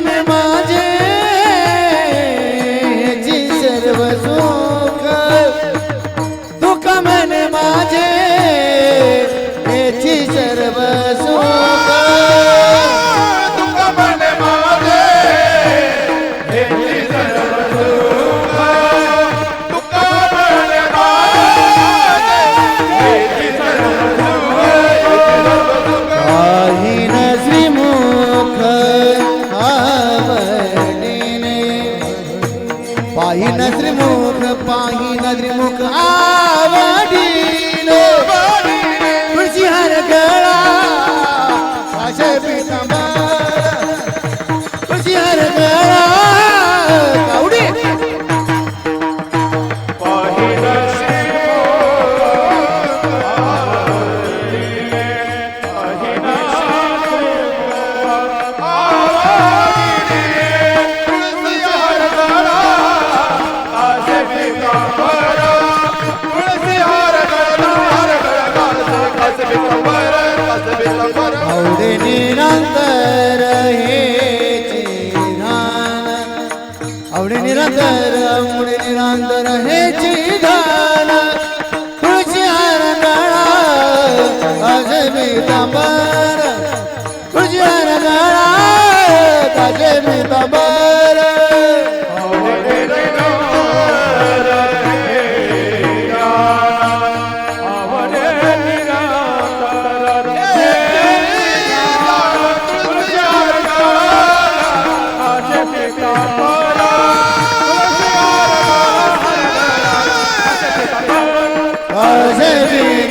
প্রেম মাঝে জিসের বস पाही नजरी मुख पाही नजरी मुख आवडीने निरंतर हे चिधान. आवडे निरंतर आवडे निरंतर हे चिधान. तुळशी हार गळा मी तांबर. तुळशी हार गळा ताजे मी तांबर. असे मी